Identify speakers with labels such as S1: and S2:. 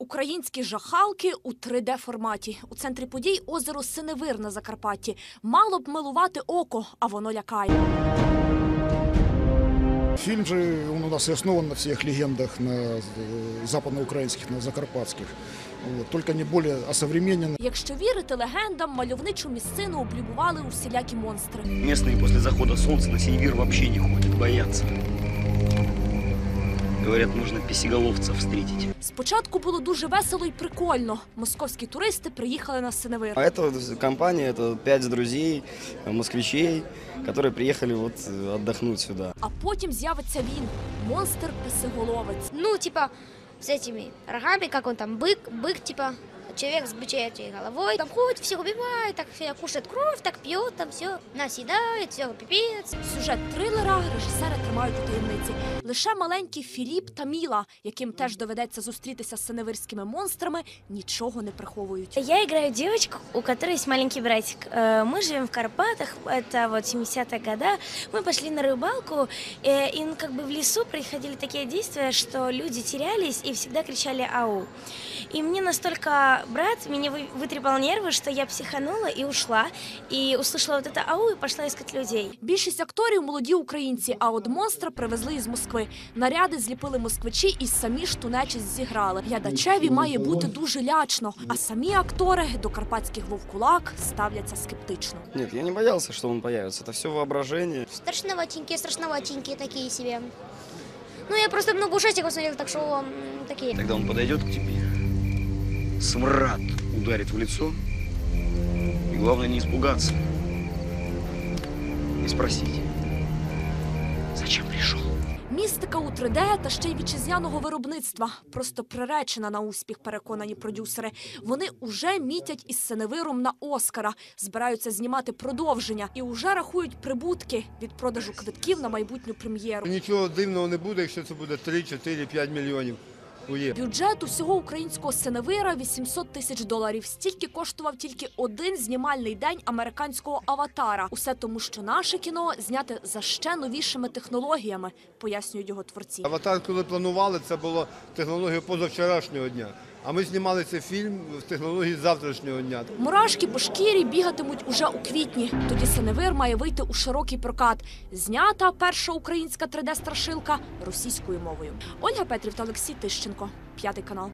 S1: Українські жахалки у 3D-форматі. У центрі подій озеро Синевир на Закарпатті. Мало б милувати око, а воно лякає.
S2: Фильм же он у нас и основан на всех легендах на э, западноукраинских, на закарпатских. Вот, только не более осовременен.
S1: Якщо вірити легендам, мальовничу місцину облюбували усілякі монстри.
S3: Местные после захода солнца на синевир вообще не ходят, боятся Говорят, нужно песеголовцев встретить.
S1: Спочатку було дуже весело і прикольно. Московські туристи приїхали на Синевир.
S4: А это вот компания, это пять друзей, э, москвичей, которые приехали вот э, отдохнуть сюда.
S1: А потім з'явиться він монстр писиголовець.
S5: Ну, типа, с этими рогами, как он там, бык, бык, типа, человек с бычьей головой. Там ходит, всех убивает, так всё, кушает кровь, так пьет, там все, наседает, все, пипец.
S1: Сюжет трилера режисери тримають у таємниці. Лише маленький Філіп та Міла, яким теж доведеться зустрітися з синевирськими монстрами, нічого не приховують.
S6: Я играю девочку, у которой есть маленький братик. Э, Мы живем в Карпатах, это вот 70-е года. Мы пошли на рыбалку, э, и ну, как бы в лесу происходили такие действия, что люди терялись и всегда кричали «Ау!». И мне настолько брат меня вы- вытрепал нервы, что я психанула и ушла, и услышала вот это «Ау!» и пошла искать людей.
S1: Більшість акторів молоді українці, а от монстра привезли із Москви. Наряди зліпили москвичі і самі ж ту нечисть зіграли. Глядачеві має бути дуже лячно, а самі актори до карпатських вовкулак ставляться скептично.
S4: Нет, я не боялся, что он появится. Это все воображение.
S5: Страшноватенькие, страшноватенькие такие себе. Ну, я просто много ужастиков смотрел, так что м, такие.
S3: Тогда он подойдет к тебе, смрад ударит в лицо. И главное не испугаться. И спросить, зачем пришел?
S1: Містика у 3D та ще й вітчизняного виробництва просто приречена на успіх, переконані продюсери. Вони уже мітять із синевиром на Оскара, збираються знімати продовження і уже рахують прибутки від продажу квитків на майбутню прем'єру.
S7: Нічого дивного не буде, якщо це буде 3, 4, 5 мільйонів. Ує.
S1: Бюджет усього українського синевира 800 тисяч доларів. Стільки коштував тільки один знімальний день американського аватара. Усе тому, що наше кіно зняте за ще новішими технологіями, пояснюють його творці.
S7: Аватар, коли планували, це було технологія позавчорашнього дня. А ми знімали цей фільм в технології завтрашнього дня.
S1: Мурашки по шкірі бігатимуть уже у квітні. Тоді синевир має вийти у широкий прокат. Знята перша українська 3D-страшилка російською мовою. Ольга Петрів та Олексій Тищенко. П'ятий канал.